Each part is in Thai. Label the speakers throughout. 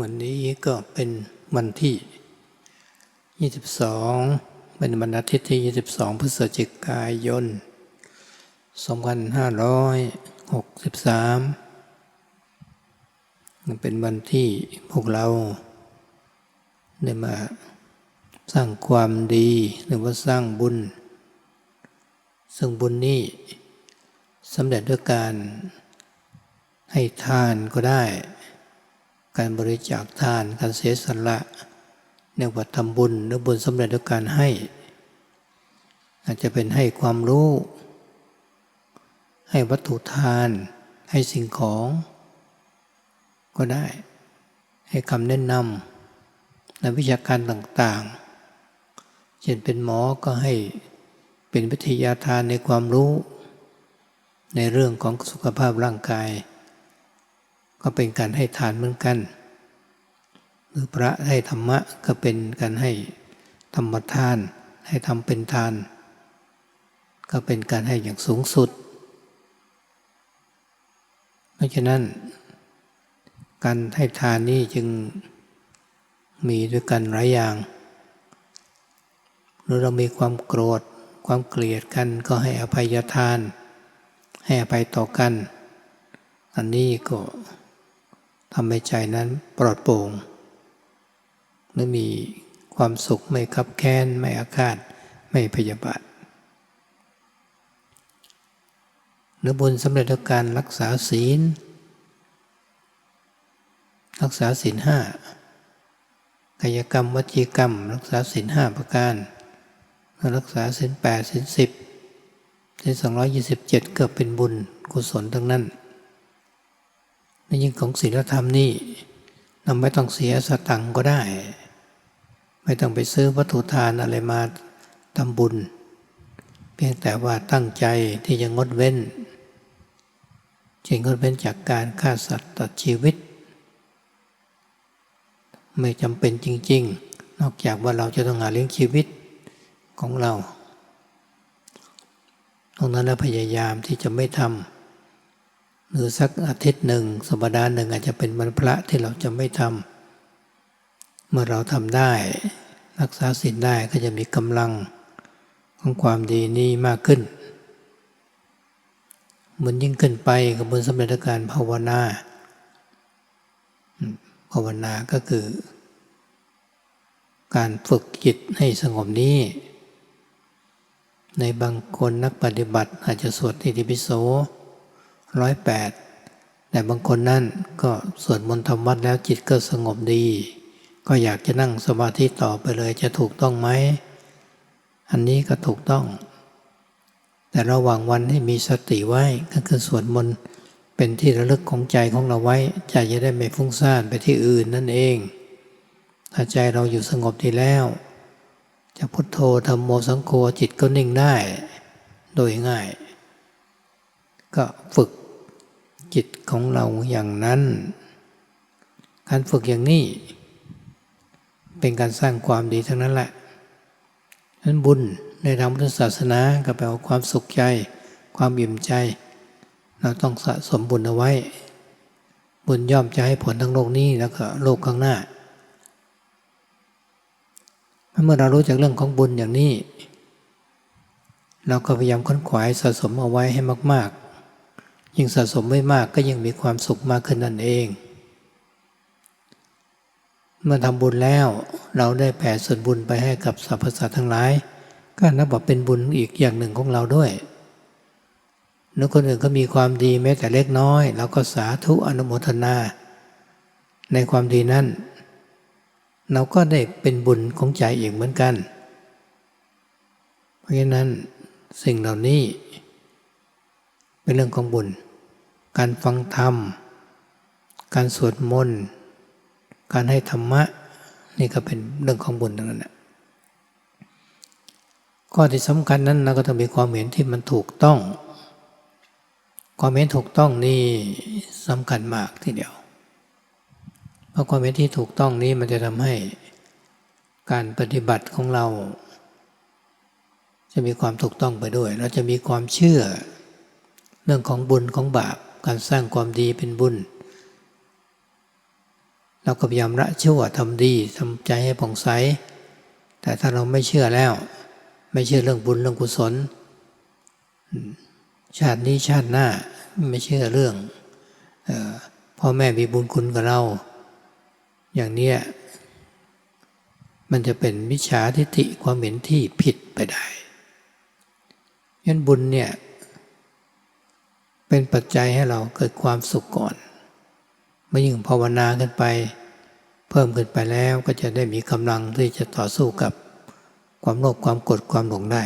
Speaker 1: วันนี้ก็เป็นวันที่ 22 เป็นวันอาทิตย์ที่ 22 พฤศจิกายน 2563มันเป็นวันที่พวกเราได้มาสร้างความดีหรือว่าสร้างบุญ ซึ่งบุญนี้สำเร็จด้วยการให้ทานก็ได้ การบริจาคทานการเสียสละเรียกว่าทำบุญหรือบุญสำเร็จด้วยการให้ อาจจะเป็นให้ความรู้ ให้วัตถุทาน ให้สิ่งของ ก็ได้ ให้คำแนะนำในวิชาการต่างๆ เช่นเป็นหมอก็ให้ เป็นวิทยาทานในความรู้ ในเรื่องของสุขภาพร่างกาย ก็เป็นการให้ทานเหมือนกัน หรือพระให้ธรรมะก็เป็นการให้ธรรมทาน ให้ทำเป็นทาน ก็เป็นการให้อย่างสูงสุด เพราะฉะนั้น การให้ทานนี้จึงมีด้วยกันหลายอย่าง หรือเรามีความโกรธ ความเกลียดกันก็ให้อภัยทาน ให้อภัยต่อกัน อันนี้ก็ทำให้ใจนั้นปลอดโปร่งและมีความสุขไม่คับแค้น ไม่อาฆาต ไม่พยาบาทหรือบุญสำเร็จด้วยการรักษาศีล รักษาศีลห้ากายกรรมวจีกรรม รักษาศีลห้าประการ รักษาศีลแปดศีลสิบศีลสองร้อยยี่สิบเจ็ดก็เป็นบุญกุศลทั้งนั้นในยิ่งของศีลธรรมนี่เราไม่ต้องเสียสตังก็ได้ ไม่ต้องไปซื้อวัตถุทานอะไรมาทำบุญ เพียงแต่ว่าตั้งใจที่จะงดเว้นจึงงดเว้นจากการฆ่าสัตว์ตัดชีวิต ไม่จำเป็นจริง ๆ นอกจากว่าเราจะต้องหาเลี้ยงชีวิต ของเราตรงนั้นเราพยายามที่จะไม่ทำหรือสักอาทิตย์หนึ่งสัปดาห์หนึ่งอาจจะเป็นวันพระที่เราจะไม่ทำเมื่อเราทำได้ รักษาศีลได้ก็จะมีกำลังของความดีนี้มากขึ้นเหมือนยิ่งขึ้นไปกับบุญสำเร็จการภาวนาภาวนาก็คือ การฝึกจิตให้สงบนี้ ในบางคนนักปฏิบัติอาจจะสวดอิติปิโสร้อยแปดแต่บางคนนั่นก็สวดมนต์ธรรมวัดแล้วจิตก็สงบดี ก็อยากจะนั่งสมาธิต่อไปเลยจะถูกต้องไหม อันนี้ก็ถูกต้อง แต่ระหว่างวันให้มีสติไว้ก็คือสวดมนต์เป็นที่ระลึกของใจของเราไว้ใจจะได้ไม่ฟุ้งซ่านไปที่อื่นนั่นเองถ้าใจเราอยู่สงบดีแล้ว จะพุทโธธรรมโมสังโฆจิตก็นิ่งได้โดยง่าย ก็ฝึกจิตของเราอย่างนั้น การฝึกอย่างนี้ เป็นการสร้างความดีทั้งนั้นแหละนั้นบุญในทางพุทธศาสนาก็แปลว่าความสุขใจ ความอิ่มใจ เราต้องสะสมบุญเอาไว้ บุญย่อมจะให้ผลทั้งโลกนี้แล้วก็โลกข้างหน้า เมื่อเรารู้จักเรื่องของบุญอย่างนี้ เราก็พยายามค้นขวายสะสมเอาไว้ให้มาก ๆ ยิ่งสะสมไม่มากก็ยิ่งมีความสุขมากขึ้นนั่นเอง เมื่อทำบุญแล้วเราได้แผ่ส่วนบุญไปให้กับสรรพสัตว์ทั้งหลาย ก็นับว่าเป็นบุญอีกอย่างหนึ่งของเราด้วยแล้วคนอื่นก็มีความดีแม้แต่เล็กน้อย เราก็สาธุอนุโมทนา ในความดีนั้น เราก็ได้เป็นบุญของใจอีกเหมือนกัน เพราะฉะนั้นสิ่งเหล่านี้ เป็นเรื่องของบุญ การฟังธรรม การสวดมนต์ การให้ธรรมะ นี่ก็เป็นเรื่องของบุญทั้งนั้นข้อที่สำคัญนั้นเราก็ต้องมีความเห็นที่มันถูกต้อง ความเห็นถูกต้องนี่สำคัญมากทีเดียว เพราะความเห็นที่ถูกต้องนี้มันจะทำให้การปฏิบัติของเรา จะมีความถูกต้องไปด้วย เราจะมีความเชื่อเรื่องของบุญของบาป การสร้างความดีเป็นบุญ เราก็พยายามละชั่วทำดีทำใจให้ผ่องใส แต่ถ้าเราไม่เชื่อแล้ว ไม่เชื่อเรื่องบุญเรื่องกุศล ชาตินี้ชาติหน้าไม่เชื่อเรื่องออพ่อแม่มีบุญคุณกับเรา อย่างเนี้ยมันจะเป็นมิจฉาทิฏฐิความเห็นที่ผิดไปได้ยันบุญเนี่ยเป็นปัจจัยให้เราเกิดความสุขก่อนเมื่อยิ่งภาวนาขึ้นไป เพิ่มขึ้นไปแล้วก็จะได้มีกำลังที่จะต่อสู้กับความโลภความกรธความหลงได้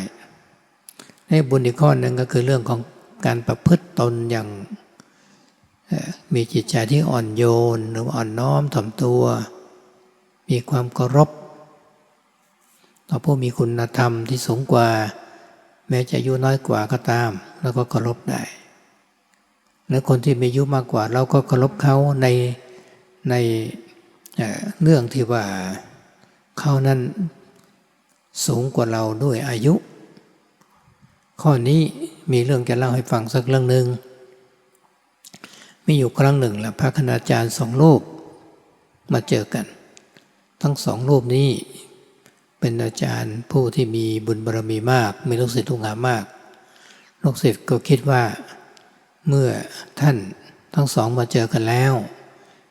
Speaker 1: ในบุญอีกข้อหนึ่งก็คือเรื่องของการประพฤติตนอย่าง มีจิตใจที่อ่อนโยนหรืออ่อนน้อมถ่อมตัว มีความเคารพต่อผู้มีคุณธรรมที่สูงกว่า แม้จะอายุน้อยกว่าก็ตาม แล้วก็เคารพได้ และคนที่มีอายุมากกว่าเราก็เคารพเขาในในเรื่องที่ว่าเขานั้นสูงกว่าเราด้วยอายุ ข้อนี้มีเรื่องจะเล่าให้ฟังสักเรื่องหนึ่ง มีอยู่ครั้งหนึ่งแหละพระคณาจารย์สองรูปมาเจอกัน ทั้งสองรูปนี้เป็นอาจารย์ผู้ที่มีบุญบารมีมาก มีลูกศิษย์ลูกหามาก ลูกศิษย์ก็คิดว่า เมื่อท่านทั้งสองมาเจอกันแล้ว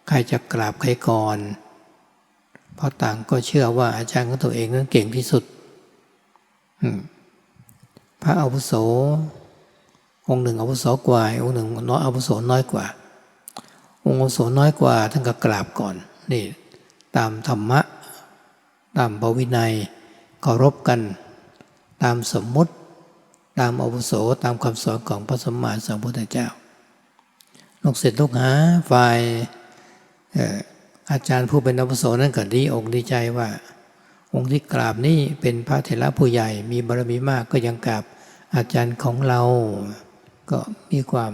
Speaker 1: ใครจะกราบใครก่อน เพราะต่างก็เชื่อว่าอาจารย์ของตัวเองนั้นเก่งที่สุด พระอาวุโส องค์หนึ่งอาวุโสกว่า องค์หนึ่งน้อยอาวุโสน้อยกว่า องค์อาวุโสน้อยกว่าท่านก็กราบก่อนนี่ตามธรรมะ ตามบวินัยเคารพกัน ตามสมมุติ ตามอาวุโสตามคำสอนของพระสมมาสัมพุทธเจ้าลูกศิษย์ลูกหาฝ่ายอาจารย์ผู้เป็นอาวุโสนั้นก็ดีอกดีใจว่า องค์ที่กราบนี่เป็นพระเถระผู้ใหญ่มีบารมีมากก็ยังกราบอาจารย์ของเราก็มีความ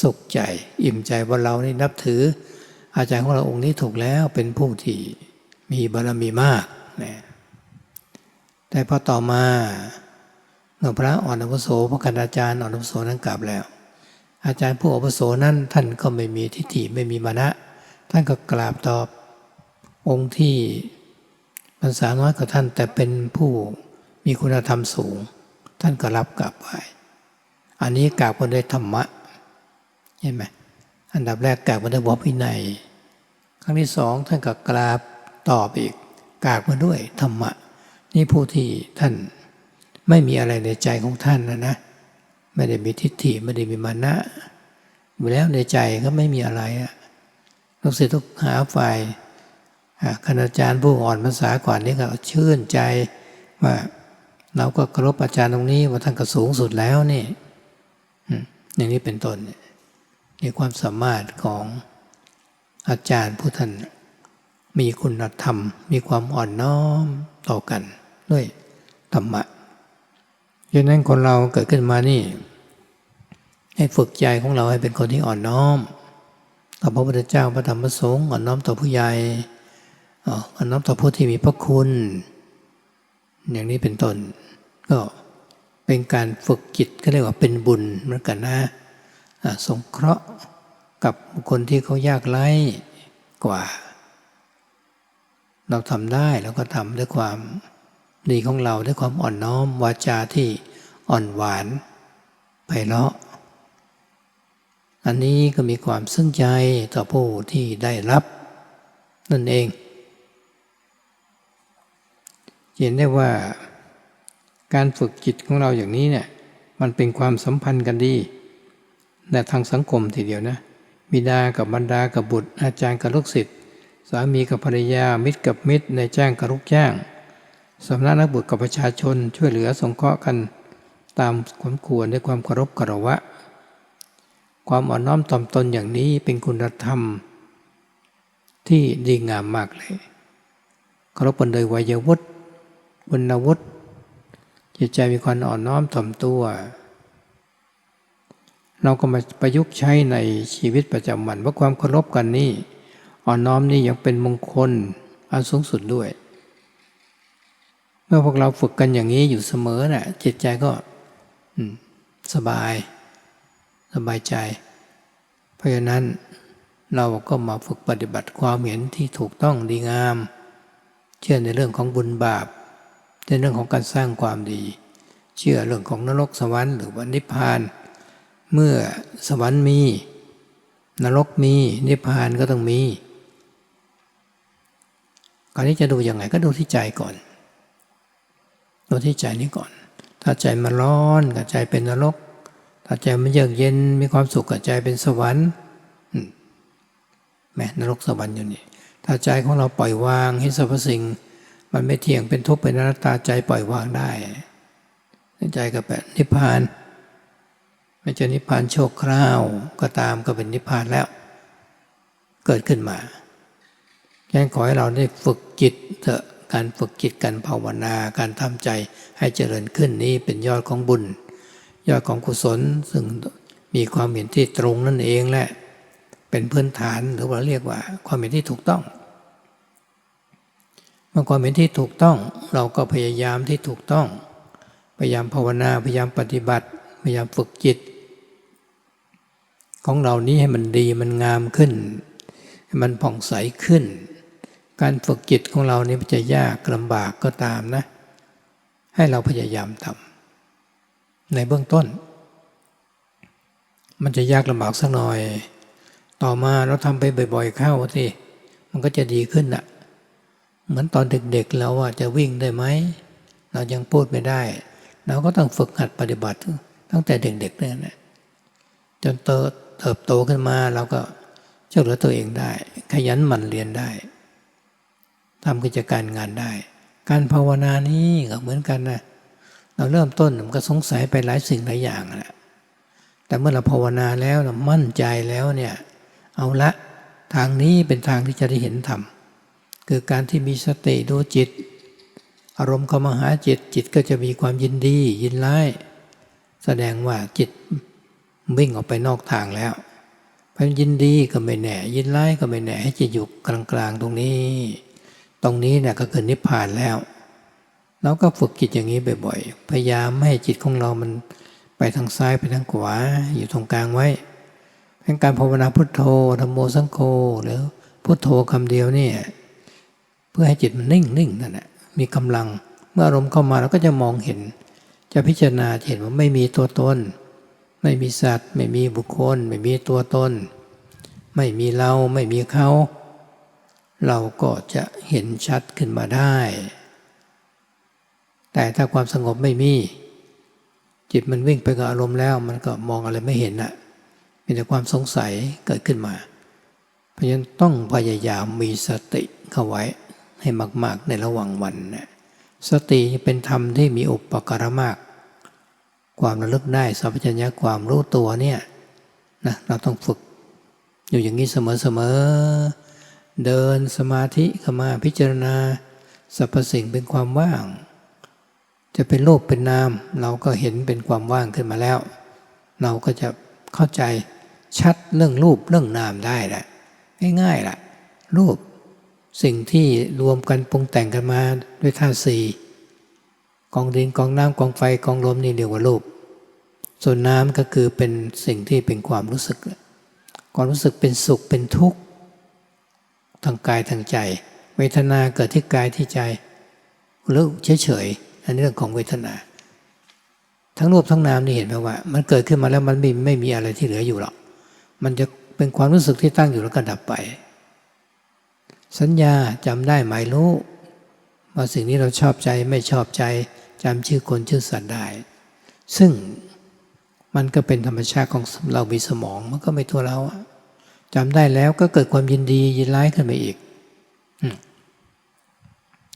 Speaker 1: สุขใจ อิ่มใจว่าเรานี่นับถือ อาจารย์ของเราองค์นี้ถูกแล้วเป็นผู้ที่มีบารมีมากนะแต่พอต่อมาเมื่อพระอ่อนอุโสพระกันอาจารย์อ่อนอุโสนั้นกลับแล้ว อาจารย์ผู้อุโสนั้นท่านก็ไม่มีทิฏฐิไม่มีมานะ ท่านก็กราบตอบองค์ที่ภาษาน้อยกว่าท่านแต่เป็นผู้มีคุณธรรมสูง ท่านก็รับกลับไปอันนี้กราบกันด้วยธรรมะ เห็นไหมอันดับแรกกราบกันด้วยวพินัยครั้งที่สองท่านก็กราบตอบอีกกราบมาด้วยธรรมะ นี่ผู้ที่ท่านไม่มีอะไรในใจของท่านนะนะ ไม่ได้มีทิฏฐิไม่ได้มีมานะอยู่แล้วในใจก็ไม่มีอะไรอะลูกศิษย์ทุกหาฝ่ายคณาจารย์ผู้อ่อนภาษากว่านี้ก็ชื่นใจว่าเราก็เคารพอาจารย์ตรงนี้ว่าท่านก็สูงสุดแล้วนี่อย่างนี้เป็นต้นนี่ ความสามารถของอาจารย์ผู้ท่านมีคุณธรรม มีความอ่อนน้อมต่อกันด้วยธรรมะดังนั้นคนเราเกิดขึ้นมานี่ ให้ฝึกใจของเราให้เป็นคนที่อ่อนน้อม ต่อพระพุทธเจ้าพระธรรมพระสงฆ์อ่อนน้อมต่อผู้ใหญ่อ่อนน้อมต่อผู้ที่มีพระคุณ อย่างนี้เป็นต้นก็เป็นการฝึกจิตก็เรียกว่าเป็นบุญเหมือนกันนะ สงเคราะห์กับคนที่เขายากไร้กว่า เราทำได้แล้วก็ทำด้วยความดีของเราด้วยความอ่อนน้อมวาจาที่อ่อนหวานไพเราะ อันนี้ก็มีความซึ้งใจต่อผู้ที่ได้รับ นั่นเอง เห็นได้ว่าการฝึกจิตของเราอย่างนี้เนี่ยมันเป็นความสัมพันธ์กันดี แต่ทางสังคมทีเดียวนะบิดากับบรรดากับบุตร อาจารย์กับลูกศิษย์สามีกับภรรยามิตรกับมิตรในจ้างกับลูกจ้างสำนักนักบุตรกับประชาชนช่วยเหลือสงเคราะห์กัน ตามความควรด้วยความเคารพกรวะ ความอ่อนน้อมถ่อมตนอย่างนี้เป็นคุณธรรม ที่ดีงามมากเลยเคารพบนโดยวัยวุฒิบุญวุฒิจิตใจมีความอ่อนน้อมถ่อมตัว เราก็มาประยุกต์ใช้ในชีวิตประจำวันว่าความเคารพกันนี่อ่อนน้อมนี่ยังเป็นมงคลอันสูงสุดด้วย เมื่อพวกเราฝึกกันอย่างนี้อยู่เสมอน่ะจิตใจก็สบาย สบายใจ เพราะฉะนั้นเราก็มาฝึกปฏิบัติความเห็นที่ถูกต้องดีงาม เชื่อในเรื่องของบุญบาป ในเรื่องของการสร้างความดี เชื่อเรื่องของนรกสวรรค์หรือว่านิพพาน เมื่อสวรรค์มี นรกมีนิพพานก็ต้องมีก่อนนี้จะดูยังไงก็ดูที่ใจก่อน ดูที่ใจนี้ก่อน ถ้าใจมันร้อนกับใจเป็นนรก ถ้าใจมันเยือกเย็นมีความสุขกับใจเป็นสวรรค์แม่นรกสวรรค์อยู่นี่ ถ้าใจของเราปล่อยวางให้สรรพสิ่ง มันไม่เที่ยงเป็นทุกข์เป็นอนัตตาใจปล่อยวางได้ ใจก็แบบนิพพาน ไม่จะนิพพานโชคคราวก็ตามก็เป็นนิพพานแล้ว เกิดขึ้นมาฉะนั้นขอให้เราได้ฝึกจิตเถอะการฝึกจิตการภาวนาการทำใจให้เจริญขึ้นนี้เป็นยอดของบุญ ยอดของกุศลซึ่งมีความเห็นที่ตรงนั่นเองแหละ เป็นพื้นฐานหรือว่าเรียกว่า ความเห็นที่ถูกต้องเมื่อความเห็นที่ถูกต้อง เราก็พยายามที่ถูกต้อง พยายามภาวนาพยายามปฏิบัติ พยายามฝึกจิต ของเรานี้ให้มันดีมันงามขึ้น ให้มันผ่องใสขึ้น การฝึกจิตของเรานี่มันจะยากลำบากก็ตามนะ ให้เราพยายามทำในเบื้องต้น มันจะยากลำบากสักหน่อย ต่อมาเราทำไปบ่อย ๆ เข้าสิมันก็จะดีขึ้นอะเหมือนตอนเด็กๆเราอะจะวิ่งได้ไหมเรายังพูดไม่ได้ เราก็ต้องฝึกหัดปฏิบัติตั้งแต่เด็กๆเนี่ยนะจนเติบ เติบโตขึ้นมาเราก็ช่วยเหลือตัวเองได้ ขยันหมั่นเรียนได้ทำกิจการงานได้ การภาวนานี้ก็เหมือนกันนะเราเริ่มต้นมันก็สงสัยไปหลายสิ่งหลายอย่างแหละแต่เมื่อเราภาวนาแล้วเรามั่นใจแล้วเนี่ยเอาละทางนี้เป็นทางที่จะได้เห็นธรรมคือการที่มีสติดูจิต อารมณ์เข้ามาหาจิตจิตก็จะมีความยินดียินร้าย แสดงว่าจิต วิ่งออกไปนอกทางแล้วพยินดีก็ไม่แน่ ยินร้ายก็ไม่แน่ ให้จิตอยู่กลางๆตรงนี้ ตรงนี้เนี่ยก็คือนิพพานแล้วเราก็ฝึกจิตอย่างนี้บ่อยๆ พยายามไม่ให้จิตของเรามันไปทางซ้ายไปทางขวาอยู่ตรงกลางไว้เป็นการภาวนาพุทโธธรรมโมสังโฆหรือพุทโธคำเดียวนี่เพื่อให้จิตมันนิ่งนิ่งนั่นแหละมีกำลังเมื่ออารมณ์เข้ามาเราก็จะมองเห็น จะพิจารณาเห็นว่าไม่มีตัวตน ไม่มีสัตว์ ไม่มีบุคคล ไม่มีตัวตน ไม่มีเราไม่มีเขา เราก็จะเห็นชัดขึ้นมาได้ แต่ถ้าความสงบไม่มี จิตมันวิ่งไปกับอารมณ์แล้ว มันก็มองอะไรไม่เห็นอะมีแต่ความสงสัยเกิดขึ้นมา เพราะฉะนั้นต้องพยายามมีสติเข้าไว้ให้มาก ๆ ในระหว่างวันนะสติเป็นธรรมที่มีอุปการะมาก ความระลึกได้สัพพัญญะความรู้ตัวเนี่ยนะเราต้องฝึก อยู่อย่างนี้เสมอๆเดินสมาธิเข้ามาพิจารณาสรรพสิ่งเป็นความว่าง จะเป็นรูปเป็นนาม เราก็เห็นเป็นความว่างขึ้นมาแล้ว เราก็จะเข้าใจชัดเรื่องรูปเรื่องนามได้แหละง่ายๆล่ะ รูปสิ่งที่รวมกันปรุงแต่งกันมาด้วยธาตุสี่ กองดินกองน้ำกองไฟกองลมนี่เรียกว่ารูป ส่วนน้ำก็คือเป็นสิ่งที่เป็นความรู้สึก ความรู้สึกเป็นสุขเป็นทุกข์ทางกายทางใจ เวทนาเกิดที่กายที่ใจหรือเฉยๆอันนี้เรื่องของเวทนา ทั้งรูปทั้งนามนี่เห็นไหมว่า มันเกิดขึ้นมาแล้วมันไม่ไม่มีอะไรที่เหลืออยู่หรอกมันจะเป็นความรู้สึกที่ตั้งอยู่แล้วก็ดับไป สัญญาจำได้หมายรู้ว่าสิ่งนี้เราชอบใจไม่ชอบใจ จำชื่อคนชื่อสัตว์ได้ ซึ่งมันก็เป็นธรรมชาติของเรามีสมองมันก็ไม่ตัวเราจำได้แล้วก็เกิดความยินดียินร้ายขึ้นมาอีก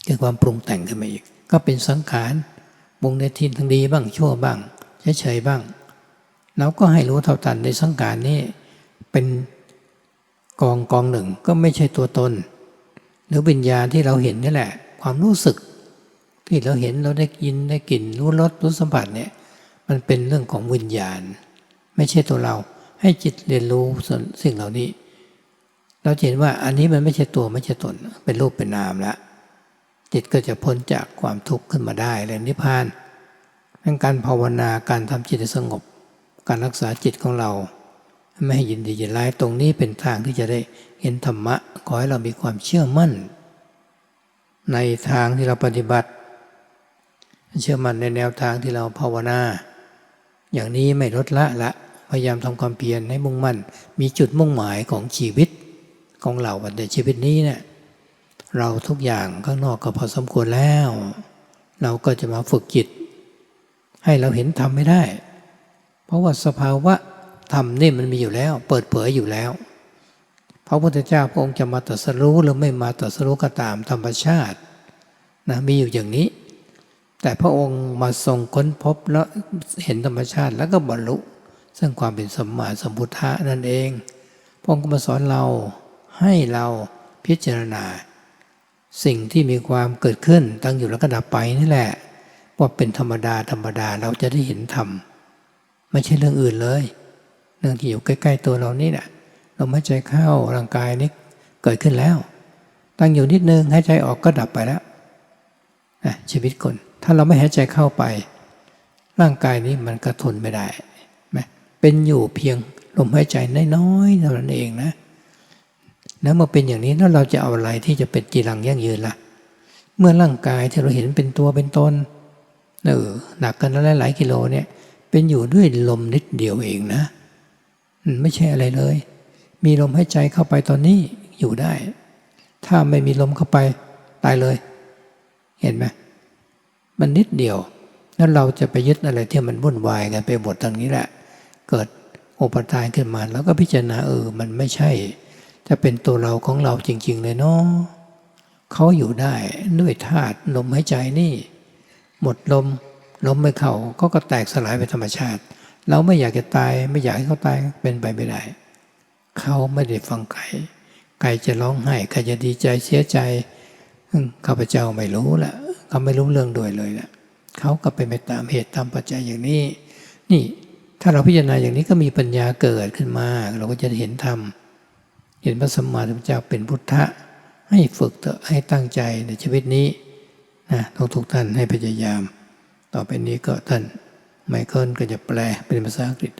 Speaker 1: เกิดความปรุงแต่งขึ้นมาอีก ก็เป็นสังขารปรุงในทิศทางดีบ้างชั่วบ้างเฉยๆบ้างเราก็ให้รู้เท่าทันในสังขารนี้เป็นกองกองหนึ่งก็ไม่ใช่ตัวตน หรือวิญญาณที่เราเห็นนี่แหละ ความรู้สึก ที่เราเห็นเราได้ยินได้กลิ่นรู้รสรู้สัมผัสเนี่ย มันเป็นเรื่องของวิญญาณ ไม่ใช่ตัวเรา ให้จิตเรียนรู้ส่วนสิ่งเหล่านี้ เราเห็นว่าอันนี้มันไม่ใช่ตัวไม่ใช่ตน เป็นรูปเป็นนามแล้วจิตก็จะพ้นจากความทุกข์ขึ้นมาได้เลยนิพพานทั้งการภาวนาการทำจิตสงบ การรักษาจิตของเรา ไม่ให้ยินดียินร้ายตรงนี้เป็นทางที่จะได้เห็นธรรมะขอให้เรามีความเชื่อมั่น ในทางที่เราปฏิบัติ เชื่อมั่นในแนวทางที่เราภาวนา อย่างนี้ไม่ลดละละ พยายามทำความเพียรให้มุ่งมั่น มีจุดมุ่งหมายของชีวิตของเราในชีวิตนี้เนี่ยเราทุกอย่างข้างนอกก็พอสมควรแล้ว เราก็จะมาฝึกจิต ให้เราเห็นธรรมไม่ได้ เพราะว่าสภาวะธรรมนี่มันมีอยู่แล้ว เปิดเผยอยู่แล้ว พระพุทธเจ้าพระองค์จะมาตรัสรู้หรือไม่มาตรัสรู้ก็ตามธรรมชาตินะมีอยู่อย่างนี้ แต่พระองค์มาทรงค้นพบแล้วเห็นธรรมชาติแล้วก็บรรลุ ซึ่งความเป็นสมมาสมพุทธะนั่นเอง พระองค์ก็มาสอนเราให้เราพิจารณา สิ่งที่มีความเกิดขึ้นตั้งอยู่แล้วก็ดับไปนี่แหละว่าเป็นธรรมดาธรรมดาเราจะได้เห็นธรรมไม่ใช่เรื่องอื่นเลยเรื่องที่อยู่ใกล้ๆตัวเรานี่แหละเราไม่ใจเข้าร่างกายนี้เกิดขึ้นแล้ว ตั้งอยู่นิดนึงหายใจออกก็ดับไปแล้วชีวิตคน ถ้าเราไม่หายใจเข้าไป ร่างกายนี้มันกระทนไม่ได้ไหมเป็นอยู่เพียงลมหายใจน้อยๆเท่านั้นเองนะแล้วมื่อเป็นอย่างนี้แล้วเราจะเอาอะไรที่จะเป็นจีรังยั่งยืนล่ะ เมื่อร่างกายที่เราเห็นเป็นตัวเป็นตนเออหนักกันแล้วหลายกิโลเนี่ย เป็นอยู่ด้วยลมนิดเดียวเองนะไม่ใช่อะไรเลย มีลมหายใจเข้าไปตอนนี้อยู่ได้ ถ้าไม่มีลมเข้าไปตายเลย เห็นไหม มันนิดเดียว แล้วเราจะไปยึดอะไรที่มันวุ่นวายกันไปหมดตรงนี้แหละ เกิดอุปทานขึ้นมา แล้วก็พิจารณาเออมันไม่ใช่ จะเป็นตัวเราของเราจริง ๆ เลยเนาะเขาอยู่ได้ด้วยธาตุลมหายใจนี่ หมดลมลมไม่เข้าก็ก็แตกสลายไปธรรมชาติ เราไม่อยากจะตายไม่อยากให้เขาตายเป็นไปไม่ได้ เขาไม่ได้ฟังใครใครจะร้องไห้ใครจะดีใจเสียใจข้าพเจ้าไม่รู้ละ เขาไม่รู้เรื่องด้วยเลยแหละเขาก็เป็นไปตามเหตุตามปัจจัยอย่างนี้ นี่ถ้าเราพิจารณาอย่างนี้ก็มีปัญญาเกิดขึ้นมา เราก็จะเห็นธรรมเห็นพระสัมมาสัมพุทธเจ้าเป็นพุทธะ ให้ฝึกเถอะให้ตั้งใจในชีวิตนี้นะทุกทุกท่านให้พยายาม ต่อไปนี้ก็ท่านไมเคิลก็จะแปลเป็นภาษาอังกฤษ